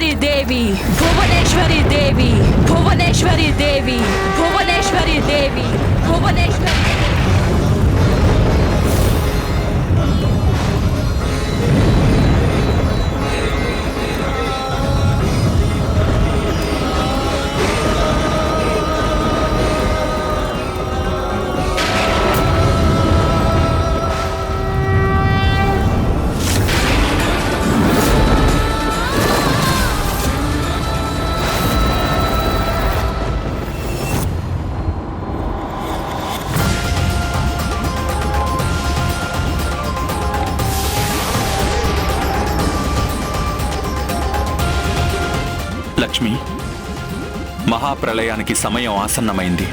భువనేశ్వరి దేవి భువనేశ్వరి దేవి భువనేశ్వరి దేవి భువనేశ్వరి దేవి భువనేశ్వరి దేవి. ప్రళయానికి సమయం ఆసన్నమైంది.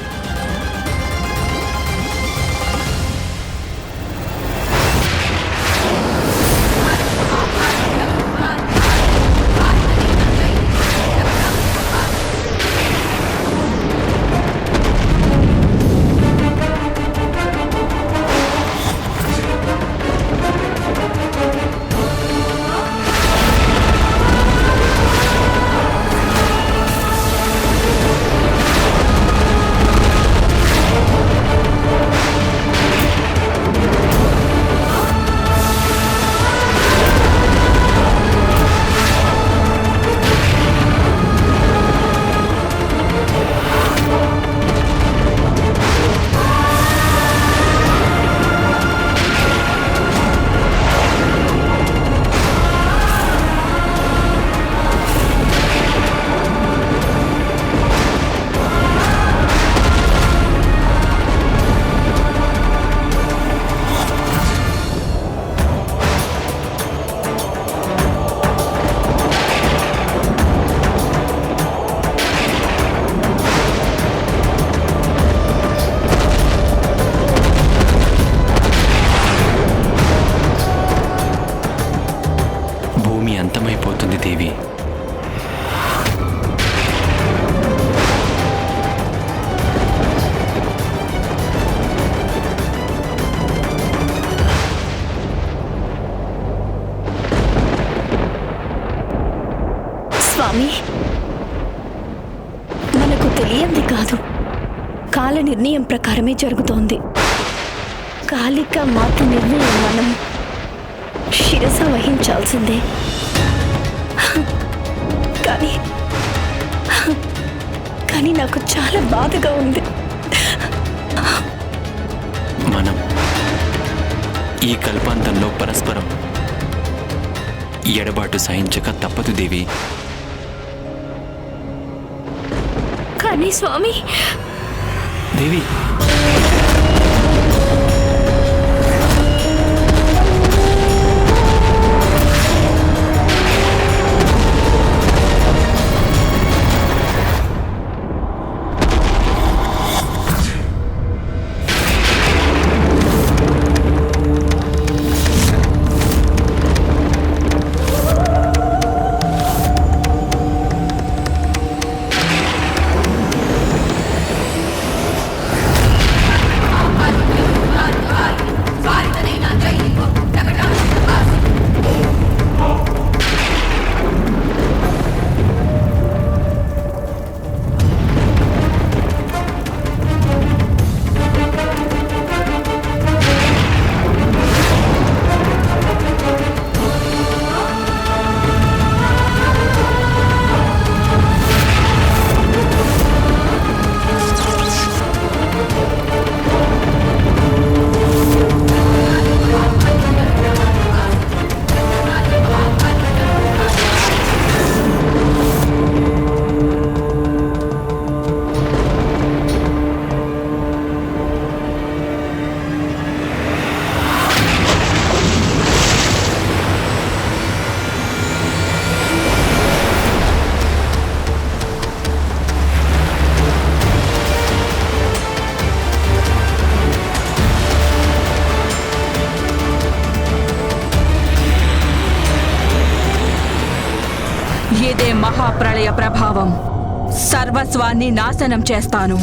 ప్రకారమే జరుగుతోంది. కాలిక మాత నిర్ణయం మనం శిరస వహించాల్సిందే. కానీ కానీ నాకు చాలా బాధగా ఉంది. మనం ఈ కల్పాంతంలో పరస్పరం ఎడబాటు సహించక తప్పదు దేవి. కానీ స్వామి దేవి సర్వస్వాన్ని నాశనం చేస్తాను.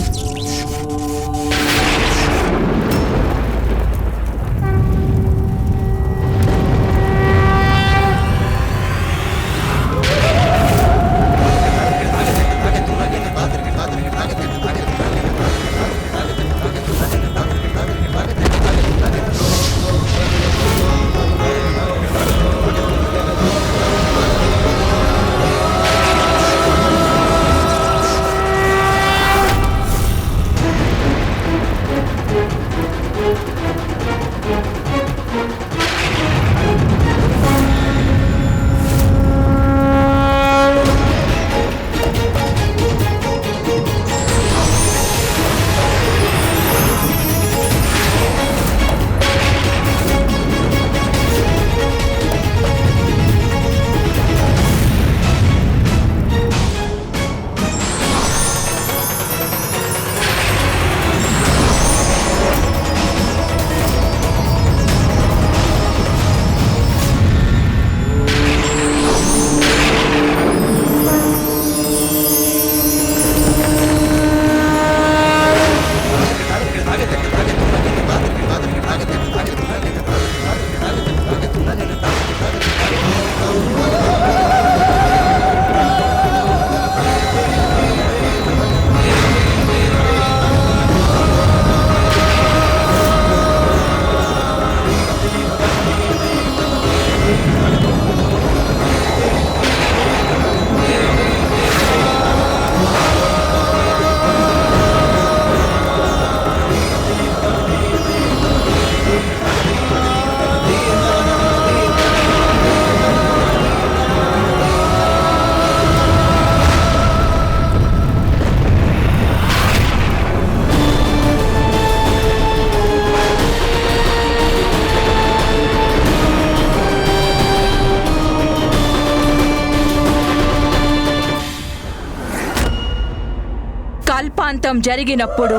కల్పాంతం జరిగినప్పుడు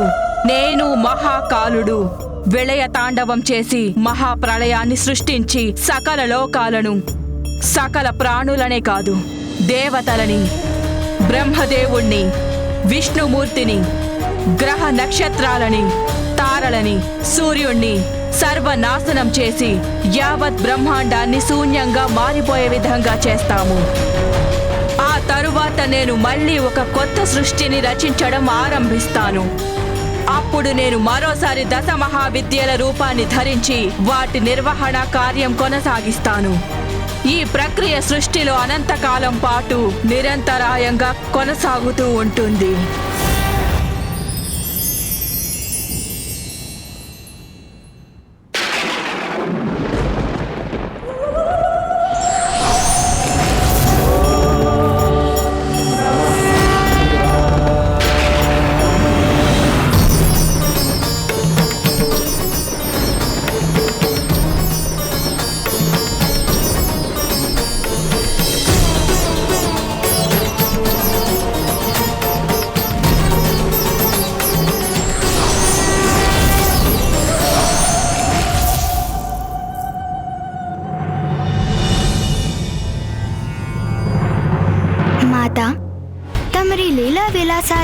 నేను మహాకాలుడు విలయ తాండవం చేసి మహాప్రళయాన్ని సృష్టించి సకల లోకాలను సకల ప్రాణులనే కాదు దేవతలని బ్రహ్మదేవుణ్ణి విష్ణుమూర్తిని గ్రహ నక్షత్రాలని తారలని సూర్యుణ్ణి సర్వనాశనం చేసి యావత్ బ్రహ్మాండాన్ని శూన్యంగా మారిపోయే విధంగా చేస్తాము. తరువాత నేను మళ్ళీ ఒక కొత్త సృష్టిని రచించడం ఆరంభిస్తాను. అప్పుడు నేను మరోసారి దశ మహావిద్యల రూపాన్ని ధరించి వాటి నిర్వహణ కార్యం కొనసాగిస్తాను. ఈ ప్రక్రియ సృష్టిలో అనంతకాలం పాటు నిరంతరాయంగా కొనసాగుతూ ఉంటుంది.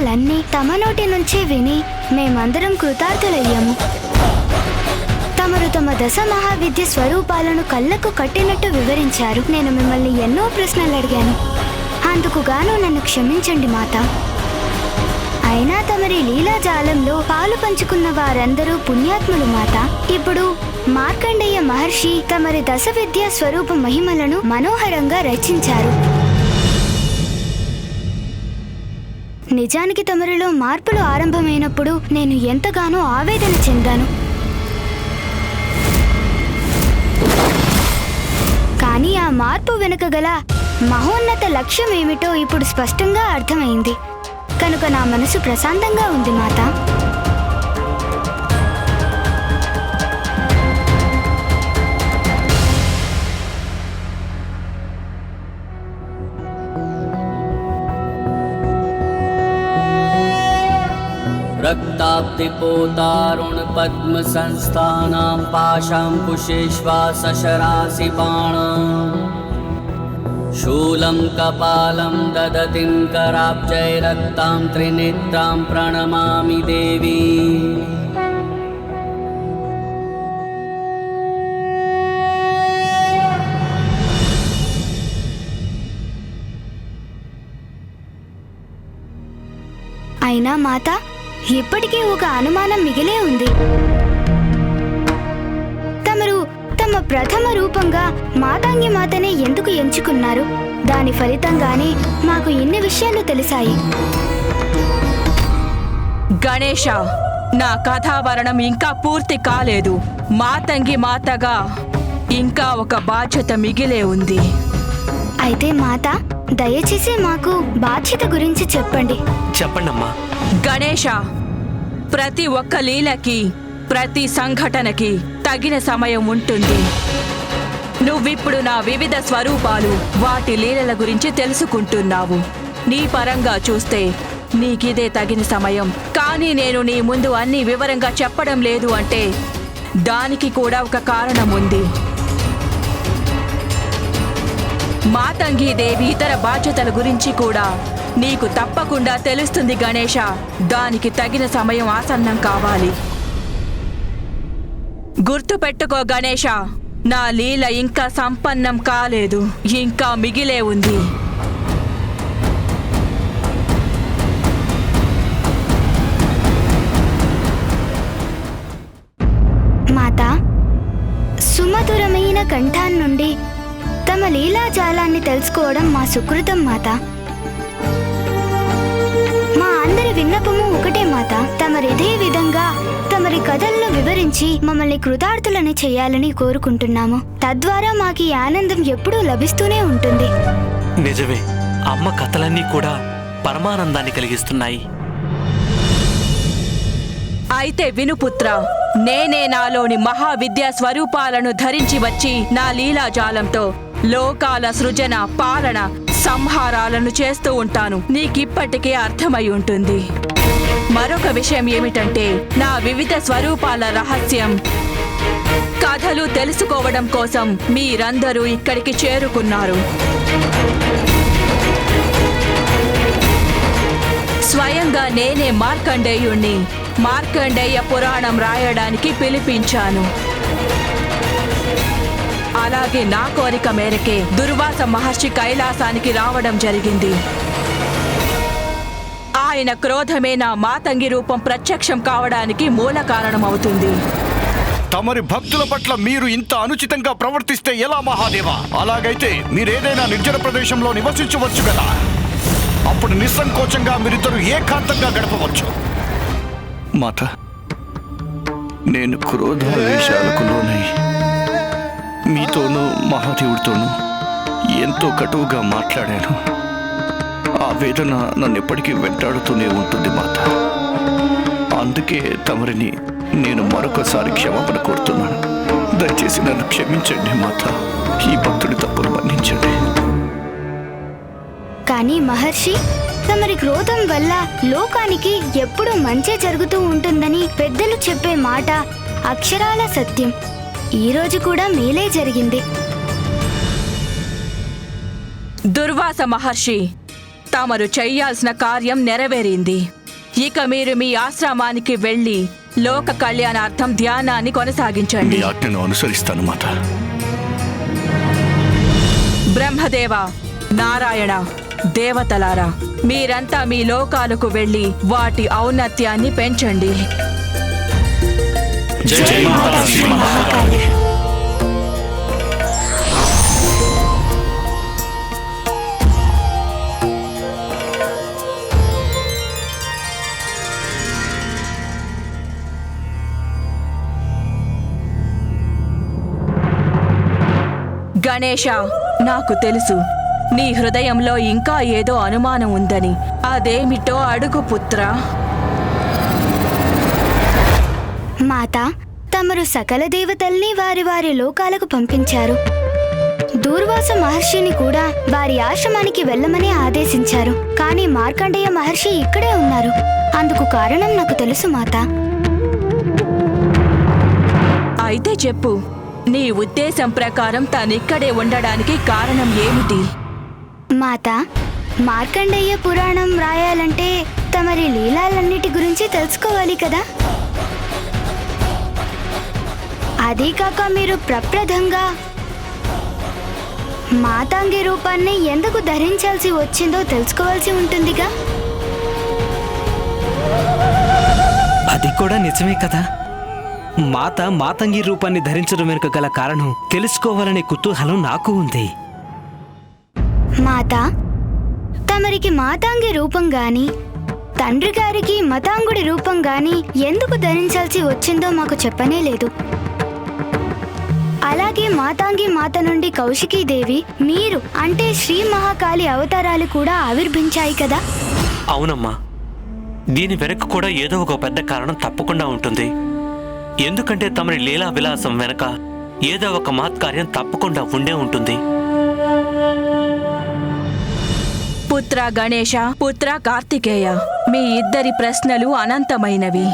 విషయాలన్నీ తమ నోటి నుంచే విని మేమందరం కృతార్థులయ్యాము. తమరు తమ దశ మహావిద్య స్వరూపాలను కళ్ళకు కట్టినట్టు వివరించారు. నేను మిమ్మల్ని ఎన్నో ప్రశ్నలు అడిగాను. అందుకు గాను నన్ను క్షమించండి మాత. అయినా తమరి లీలాజాలంలో పాలు పంచుకున్న వారందరూ పుణ్యాత్ములు మాత. ఇప్పుడు మార్కండేయ మహర్షి తమరి దశ విద్యా స్వరూప మహిమలను మనోహరంగా రచించారు. నిజానికి తమరిలో మార్పులు ఆరంభమైనప్పుడు నేను ఎంతగానో ఆవేదన చెందాను. కానీ ఆ మార్పు వెనుక గల మహోన్నత లక్ష్యం ఏమిటో ఇప్పుడు స్పష్టంగా అర్థమైంది. కనుక నా మనసు ప్రశాంతంగా ఉంది మాత. रक्ताब्धिपोतारुणपद्मसंस्थानां पाशाङ्कुशेष्वासशरासि बाणाम् शूलं कपालं ददतिं कराब्जैरक्तां त्रिनेत्रां प्रणमामि देवी అయినా మాత ఇప్పటికీ ఒక అనుమానం మిగిలే ఉంది. తమరు తమ ప్రథమ రూపంగా మాతాంగి మాతనే ఎందుకు ఎంచుకున్నారు? దాని ఫలితంగానే మాకు ఇన్ని విషయాలు తెలిసాయి. గణేష నా కథావరణం ఇంకా పూర్తి కాలేదు. మాతంగి మాతగా ఇంకా ఒక బాధ్యత మిగిలే ఉంది. అయితే మాత దయచేసి మాకు బాధ్యత గురించి చెప్పండి. చెప్పండమ్మా. గణేష ప్రతి ఒక్క లీలకి ప్రతి సంఘటనకి తగిన సమయం ఉంటుంది. నువ్విప్పుడు నా వివిధ స్వరూపాలు వాటి లీలల గురించి తెలుసుకుంటున్నావు. నీ పరంగా చూస్తే నీకిదే తగిన సమయం. కానీ నేను నీ ముందు అన్ని వివరంగా చెప్పడం లేదు అంటే దానికి కూడా ఒక కారణం ఉంది మాతంగి దేవి ఇతర బాధ్యతల గురించి కూడా నీకు తప్పకుండా తెలుస్తుంది గణేష. దానికి తగిన సమయం ఆసన్నం కావాలి. గుర్తు పెట్టుకో గణేష. నా లీల ఇంకా సంపన్నం కాలేదు. ఇంకా మిగిలే ఉంది. మాత సుమధురమైన కంఠాన్ నుండి తమ లీలాజాలాన్ని తెలుసుకోవడం మా సుకృతం మాత. అందరి విన్నపము ఒకటే మాత. తమరిదే విధంగా తమరి కథలను వివరించి మమ్మల్ని కృతార్థులని చేయాలని కోరుకుంటున్నాము. తద్వారా మాకు ఈ ఆనందం ఎప్పుడూ లభిస్తూనే ఉంటుంది. నిజమే. అమ్మ కథలన్నీ కూడా పరమానందాన్ని కలిగిస్తున్నాయి. అయితే వినుపుత్ర నేనే నాలోని మహావిద్యా స్వరూపాలను ధరించి వచ్చి నా లీలాజాలంతో లోకాల సృజన పాలన సంహారాలను చేస్తూ ఉంటాను. నీకిప్పటికే అర్థమై ఉంటుంది. మరొక విషయం ఏమిటంటే నా వివిధ స్వరూపాల రహస్యం. కథలు తెలుసుకోవడం కోసం మీరందరూ ఇక్కడికి చేరుకున్నారు. స్వయంగా నేనే మార్కండేయుణ్ణి. మార్కండేయ పురాణం రాయడానికి పిలిపించాను. అలాగే నా కోరిక మేరకే దుర్వాస మహర్షి కైలాసానికి రావడం జరిగింది. ఆయన క్రోధమే నా మాతంగి రూపం ప్రత్యక్షం కావడానికి మూల కారణమవుతుంది. తమరి భక్తుల పట్ల మీరు ఇంత అనుచితంగా ప్రవర్తిస్తే ఎలా మహాదేవా? అలాగైతే మీరేదైనా నిర్జన ప్రదేశంలో నివసించవచ్చు కదా? అప్పుడు నిస్సంకోచంగా మీరిద్దరు ఏకాంతంగా గడపవచ్చు. మాత నేను క్రోధావేశాలకు లోనై మీతోనూ మహాదేవుడితోనూ ఎంతో కటువుగా మాట్లాడాను. ఆ వేదన నన్ను ఎప్పటికీ వెంటాడుతూనే ఉంటుంది మాత. అందుకే తమరిని నేను మరొకసారి క్షమాపణ కోరుతున్నాను. దయచేసి నన్ను క్షమించండి మాత. ఈ భక్తుడి తప్పును మన్నించండి. కానీ మహర్షి తమరి క్రోధం వల్ల లోకానికి ఎప్పుడూ మంచి జరుగుతూ ఉంటుందని పెద్దలు చెప్పే మాట అక్షరాల సత్యం. ఈ రోజు కూడా మేలే జరిగింది. దుర్వాస మహర్షి తమరు చెయ్యాల్సిన కార్యం నెరవేరింది. ఇక మీరు మీ ఆశ్రమానికి వెళ్ళి లోక కళ్యాణార్థం ధ్యానాన్ని కొనసాగించండి. ఆజ్ఞను అనుసరిస్తాను మాత. బ్రహ్మదేవ నారాయణ దేవతలారా మీరంతా మీ లోకాలకు వెళ్ళి వాటి ఔన్నత్యాన్ని పెంచండి. జై మహాకాళి గణేష నాకు తెలుసు. నీ హృదయంలో ఇంకా ఏదో అనుమానం ఉందని. అదేమిటో అడుగు పుత్రా. మాత తమరు సకల దేవతల్ని వారి వారి లోకాలకు పంపించారు. దూర్వాస మహర్షిని కూడా వారి ఆశ్రమానికి వెళ్ళమని ఆదేశించారు. కానీ మార్కండేయ మహర్షి ఇక్కడే ఉన్నారు. అందుకు కారణం నాకు తెలుసు మాత. అయితే చెప్పు నీ ఉద్దేశం ప్రకారం తనిక్కడే ఉండడానికి కారణం ఏమిటి? మాత మార్కండేయ పురాణం రాయాలంటే తమరి లీలాలన్నిటి గురించి తెలుసుకోవాలి కదా? అదీ కాక మీరు ప్రప్రదంగా మాతాంగి రూపాన్ని ఎందుకు ధరించాల్సి వచ్చిందో తెలుసుకోవాల్సి ఉంటుందిగా? అది కూడా నిజమే కదా. మాత మాతంగి రూపాన్ని ధరించడం వెనుక గల కారణం తెలుసుకోవాలనే కుతూహలం నాకు ఉంది. మాత తమరికి మాతాంగి రూపం గాని తండ్రి గారికి మతాంగుడి రూపం గాని ఎందుకు ధరించాల్సి వచ్చిందో మాకు చెప్పనే లేదు. అలాగే మాతాంగి మాత నుండి కౌశికీదేవి మీరు అంటే శ్రీ మహాకాళి అవతారాలు కూడా ఆవిర్భించాయి కదా? అవునమ్మా. దీని వెనక కూడా ఏదో ఒక పెద్ద కారణం తప్పకుండా ఉంటుంది. ఎందుకంటే తమరి లీలా విలాసం వెనక ఏదో ఒక మహత్కార్యం తప్పకుండా ఉండే ఉంటుంది. పుత్ర గణేష పుత్ర కార్తికేయ మీ ఇద్దరి ప్రశ్నలు అనంతమైనవి.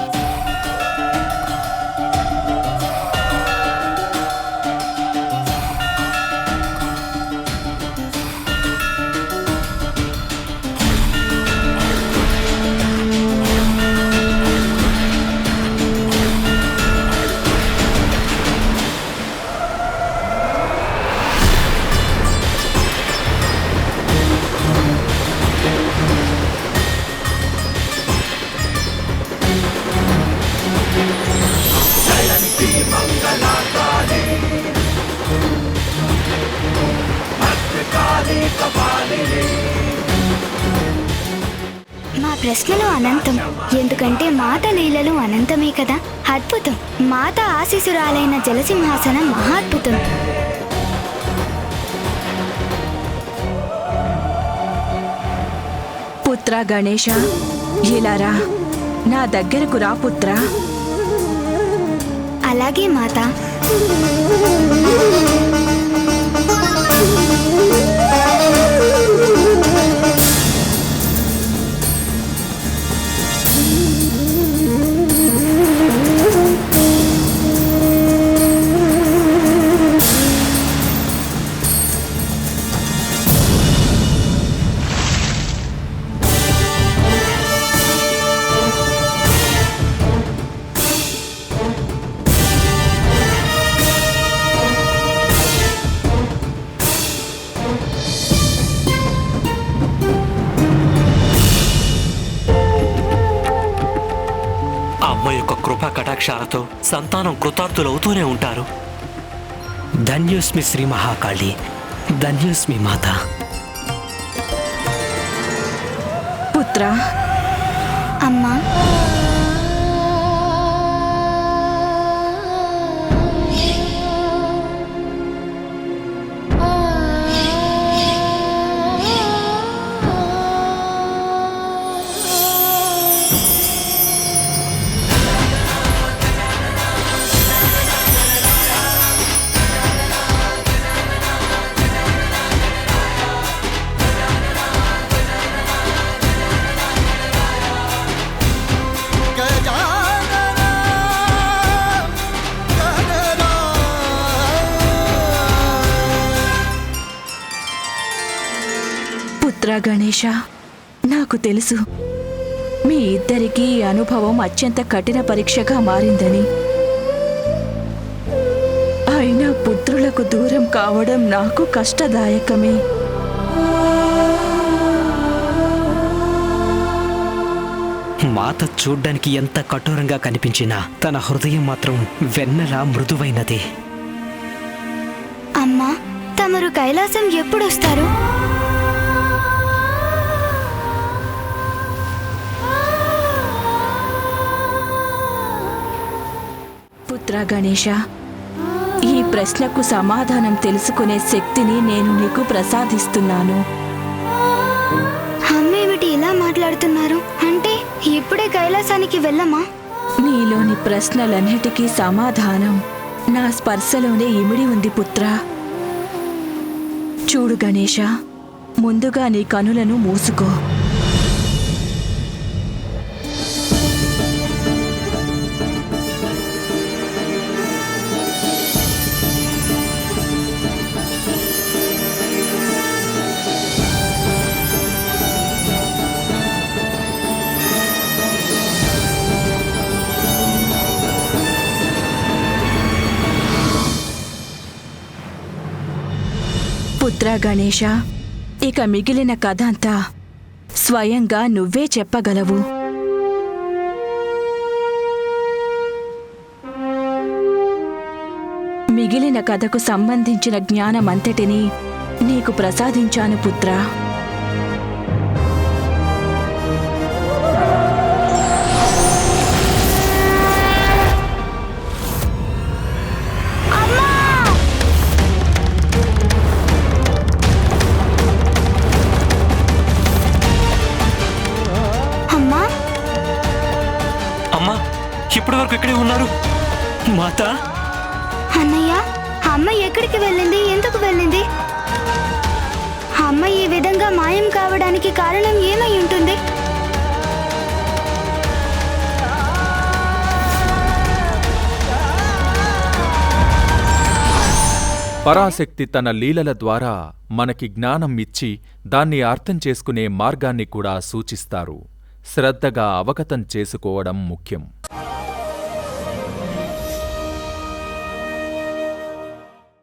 ప్రశ్నలు అనంతం. ఎందుకంటే మాత లీలలు అనంతమే కదా. అద్భుతం. మాత ఆశీసురాలైన జలసింహాసనం మహాద్భుతం. పుత్ర గణేష ఇలా రా. నా దగ్గరకు రా పుత్ర. అలాగే మాత. సంతానం కృతార్థులవుతూనే ఉంటారు. ధన్యోస్మి శ్రీ మహాకాళి ధన్యోస్మి మాత. పుత్ర అమ్మా. పుత్ర గణేష నాకు తెలుసు. మీ ఇద్దరికీ ఈ అనుభవం అత్యంత కఠిన పరీక్షగా మారిందని. అయినా పుత్రులకు దూరం కావడం నాకు కష్టదాయకమే. మాత చూడ్డానికి ఎంత కఠోరంగా కనిపించినా తన హృదయం మాత్రం వెన్నెలా మృదువైనది. అమ్మా తమరు కైలాసం ఎప్పుడొస్తారు పుత్ర గణేష ఈ ప్రశ్నకు సమాధానం తెలుసుకునే శక్తిని నేను నీకు ప్రసాదిస్తున్నాను. అమ్మేమిటి ఇలా మాట్లాడుతున్నారు? అంటే ఇప్పుడే కైలాసానికి వెళ్ళమా? నీలోని ప్రశ్నలన్నిటికీ సమాధానం. నా స్పర్శలోనే ఇమిడి ఉంది పుత్ర. చూడు గణేష ముందుగా నీ కనులను మూసుకో. పుత్ర గణేష ఇక మిగిలిన కథ అంతా స్వయంగా నువ్వే చెప్పగలవు. మిగిలిన కథకు సంబంధించిన జ్ఞానమంతటినీ నీకు ప్రసాదించాను పుత్రా. వరకు ఇక్కడే ఉన్నారు. మాత? అన్నయ్య అమ్మ ఎక్కడికి వెళ్ళింది? ఎందుకు వెళ్ళింది? అమ్మ ఈ విధంగా మాయం కావడానికి కారణం ఏమై ఉంటుంది? పరాశక్తి తన లీలల ద్వారా మనకి జ్ఞానం ఇచ్చి దాన్ని అర్థం చేసుకునే మార్గాన్ని కూడా సూచిస్తారు. శ్రద్ధగా అవగతం చేసుకోవడం ముఖ్యం.